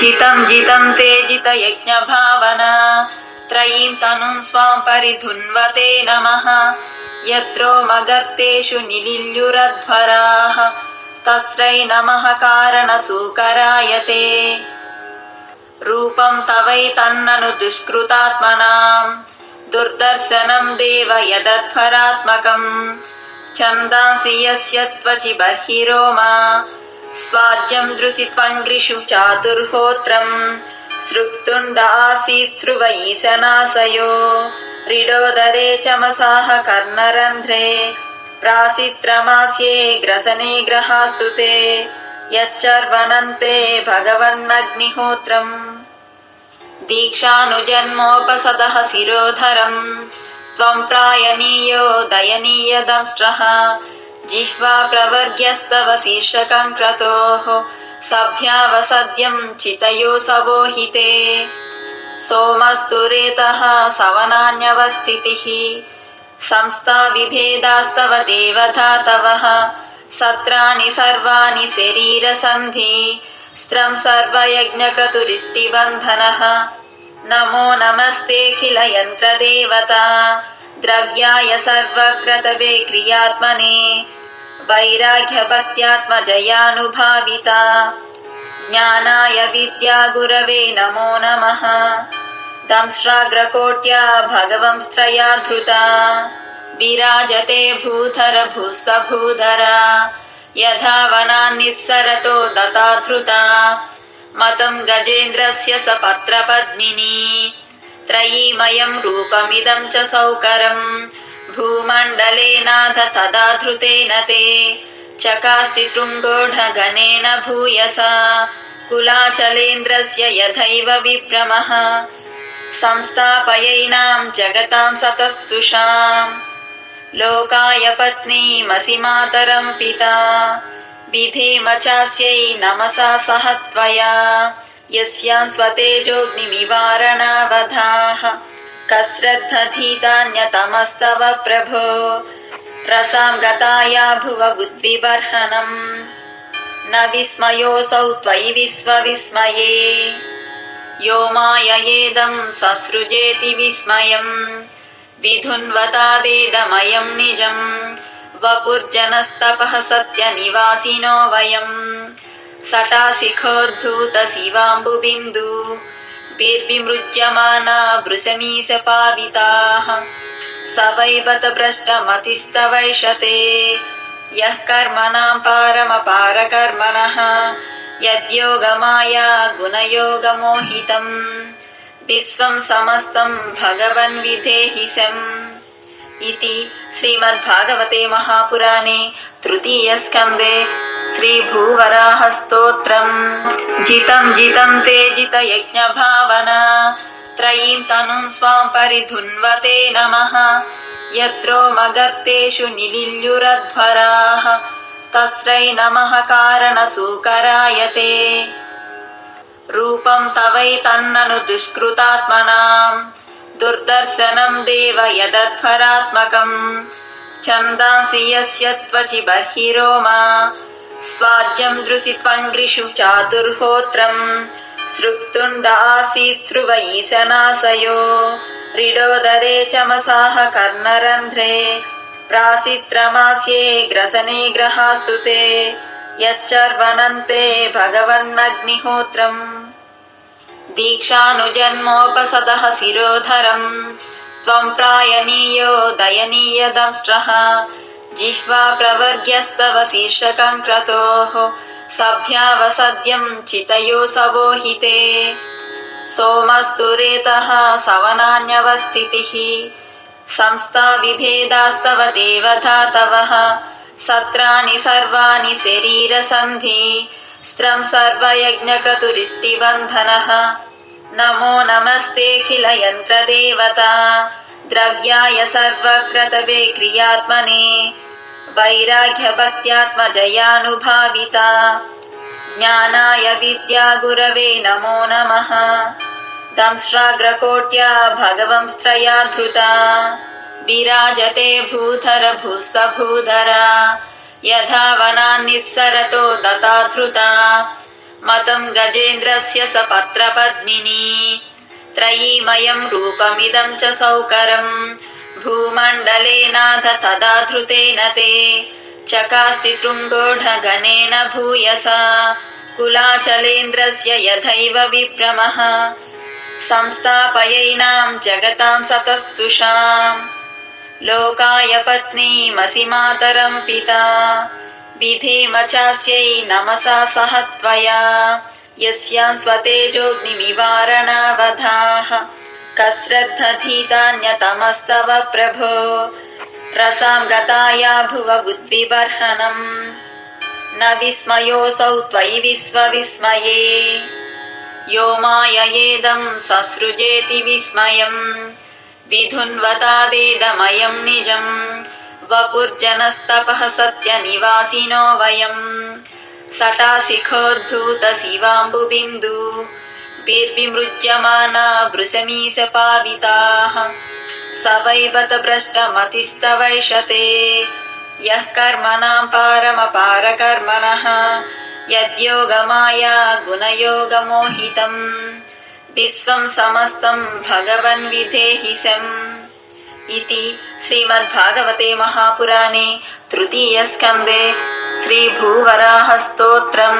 जितं जितं ते जितयज्ञभावना त्रयीं तनुं स्वां परिधुन्वते नमः यत्रो मगर्तेषु निलिल्युरध्वराः तस्रै नमः कारणसूकराय ते रूपं तवैतन्ननु दुष्कृतात्मनां दुर्दर्शनं देव यदध्वरात्मकम् छन्दांसि यस्य त्वचि बर्हिरोमा स्वाज्यं दृशि त्वङ्घ्रिषु चातुर्होत्रम् सृक्तुण्ड आसीत् ध्रुव ईशनाशयो रिडोदरे चमसाः कर्णरन्ध्रे प्रासित्रमास्ये ग्रसने ग्रहास्तु ते यच्चर्वणन्ते भगवन्नग्निहोत्रम् दीक्षानुजन्मोपसदः शिरोधरम् त्वं प्रायणीयो दयनीयदंष्ट्रः जिह्वा प्रवर्ग्यस्तव शीर्षकं क्रतोः सभ्यावसद्यं चितयो सवोहिते सोमस्तु रेतः सवनान्यवस्थितिः संस्था विभेदास्तव देवधातवः सत्राणि सर्वाणि शरीरसन्धि स्त्रं सर्वयज्ञक्रतुरिष्टिबन्धनः नमो नमस्तेऽखिल यन्त्रदेवता द्रव्याय सर्वक्रतवे क्रियात्मने वैराग्यभक्त्यात्मजयानुभाविता ज्ञानाय विद्यागुरवे नमो नमः दंष्ट्राग्रकोट्या भगवंस्त्रया धृता विराजते भूधर भूसभूधरा यथा वनान्निस्सरतो दताधृता मतं गजेन्द्रस्य स पत्रपद्मिनी त्रयीमयं रूपमिदं च सौकरं भूमण्डलेनाथ तदा धृतेन ते। चकास्ति शृङ्गोढगणेन भूयसा। कुलाचलेन्द्रस्य यथैव विभ्रमः संस्थापयैनां जगतां सतस्तुषाम्। लोकाय पत्नीमसि मातरं पिता। विधेम चास्यै नमसा सह त्वया। यस्यां स्वतेजोऽग्निनिवारणावधाः कस्रद्धधीतान्यतमस्तव प्रभो। रसां गताया भुव उद्विबर्हणम् न विस्मयोऽसौ त्वयि विश्वविस्मये। यो माययेदं ससृजेति विस्मयम्। विधुन्वता वेदमयं निजम्। वपुर्जनस्तपः सत्यनिवासिनो वयम्। सटाशिखोद्धूत शिवाम्बुबिन्दु बिर्विमृज्यमाना वृषमीशपाविताः स वै बत भ्रष्टमतिस्तवैषते यः कर्मणां पारमपारकर्मणः यद्योगमाया गुणयोगमोहितम् विश्वं समस्तं भगवन् विधेहि सम् इति श्रीमद्भागवते महापुराणे तृतीयस्कन्दे श्रीभूवराहस्तोत्रम् जितं जितं ते जितयज्ञभावना त्रयीं तनुं स्वां परिधुन्वते नमः यत्रो मगर्तेषु निलिल्युरध्वराः तस्रै नमः कारणसूकराय ते रूपं तवैतन्ननु दुष्कृतात्मनां दुर्दर्शनं देव यदध्वरात्मकम् छन्दांसि यस्य त्वचि बर्हिरोमा स्वाज्यं दृशि त्वङ्घ्रिषु चातुर्होत्रम् सृक्तुण्ड आसीत् ध्रुव ईशनाशयो रिडोदरे चमसाः कर्णरन्ध्रे प्रासित्रमास्ये ग्रसने ग्रहास्तु ते यच्चर्वणन्ते भगवन्नग्निहोत्रम् दीक्षानुजन्मोपसदः शिरोधरम् त्वं प्रायणीयो दयनीयदंष्ट्रः जिह्वा प्रवर्ग्यस्तव शीर्षकं क्रतोः सभ्यावसद्यं चितयो सवोहिते सोमस्तु रेतः सवनान्यवस्थितिः संस्था विभेदास्तव देवधातवः सत्राणि सर्वाणि शरीरसन्धि स्त्रं सर्वयज्ञक्रतुरिष्टिबन्धनः नमो नमस्तेऽखिल यन्त्रदेवता द्रव्याय सर्वक्रतवे क्रियात्मने वैराग्यभक्त्यात्मजयानुभाविता ज्ञानाय विद्यागुरवे नमो नमः दंष्ट्राग्रकोट्या भगवंस्त्रया धृता विराजते भूधर भूसभूधरा यथा वनान्निस्सरतो दताधृता मतं गजेन्द्रस्य स पत्रपद्मिनी। त्रयीमयं रूपमिदं च सौकरम्। भूमण्डलेनाथ तदा धृतेन ते। चकास्ति शृङ्गोढगणेन भूयसा। कुलाचलेन्द्रस्य यथैव विभ्रमः। संस्थापयैनां जगतां सतस्तुषाम् लोकाय पत्नीमसि मातरं पिता। विधेम चास्यै नमसा सह त्वया। यस्यां स्वतेजोऽग्निमिवारणावधाः कस्रद्धधीतान्यतमस्तव प्रभो। रसां गताया भुव उद्विबर्हणम् न विस्मयोऽसौ त्वयि विश्वविस्मये। यो माययेदं ससृजेति विस्मयम् विधुन्वता वेदमयं निजम् वपुर्जनस्तपः सत्यनिवासिनो वयम् सटाशिखोद्धूतशिवाम्बुबिन्दु बिर्विमृज्यमाना वृषमीशपाविताः। स वै बत भ्रष्टमतिस्तवैषते। यः कर्मणां पारमपारकर्मणः। यद्योगमाया गुणयोगमोहितम् విశ్వం సమస్తం భగవన్ విధేహిసం ఇది శ్రీమద్భాగవతే మహాపురాణే తృతీయస్కందే శ్రీభూవరాహస్తోత్రం